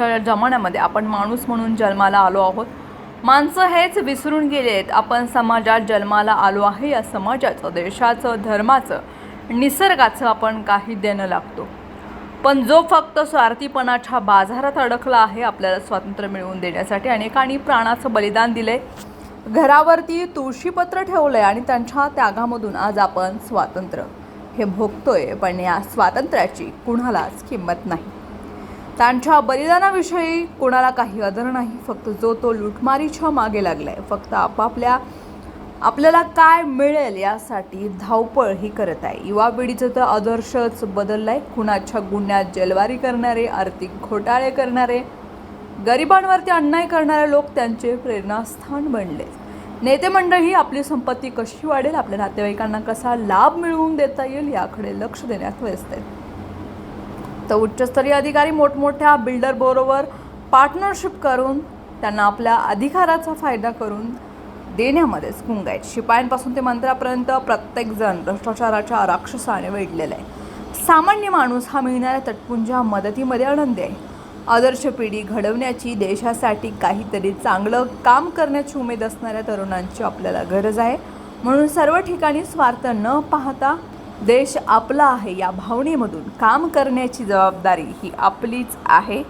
आजच्या जमान्यामध्ये आपण माणूस म्हणून जन्माला आलो आहोत. माणसं हेच विसरून गेलेत. आपण समाजात जन्माला आलो आहे. या समाजाचं देशाचं धर्माचं निसर्गाचं आपण काही देणं लागतो. पण जो फक्त स्वार्थीपणाच्या बाजारात अडकला आहे आपल्याला स्वातंत्र्य मिळवून देण्यासाठी अनेकांनी प्राणाचं बलिदान दिलंय. घरावरती तुळशीपत्र ठेवलं आहे आणि त्यांच्या त्यागामधून आज आपण स्वातंत्र्य. हे भोगतोय पण या स्वातंत्र्याची कुणालाच किंमत नाही. त्यांच्या बलिदानाविषयी कोणाला काही आदर नाही फक्त जो तो लुटमारीच्या मागे लागला आहे फक्त आपापल्या आपल्याला काय मिळेल यासाठी धावपळ ही करत आहे. युवा पिढीचं तर आदर्शच बदललाय. कुणाच्या गुन्ह्यात जलवारी करणारे आर्थिक घोटाळे करणारे गरिबांवरती अन्याय करणारे लोक त्यांचे प्रेरणास्थान बनले. नेते मंडळी आपली संपत्ती कशी वाढेल? आपल्या नातेवाईकांना कसा लाभ मिळवून देता येईल? याकडे लक्ष देण्यात व्यस्त आहेत तर उच्चस्तरीय अधिकारी मोठमोठ्या बिल्डरबरोबर पार्टनरशिप करून त्यांना आपल्या अधिकाराचा फायदा करून देण्यामध्येच गुंगायत आहेत. शिपायांपासून ते मंत्र्यापर्यंत प्रत्येकजण भ्रष्टाचाराच्या राक्षसाने वेढलेला आहे. सामान्य माणूस हा मिळणाऱ्या तटपुंजा मदतीमध्ये आनंदी आहे. आदर्श पिढी घडवण्याची देशासाठी काहीतरी चांगलं काम करण्याची उमेद असणाऱ्या तरुणांची आपल्याला गरज आहे. म्हणून सर्व ठिकाणी स्वार्थ न पाहता देश आपला आहे या भावनेमधून. काम करण्याची जबाबदारी ही आपलीच आहे.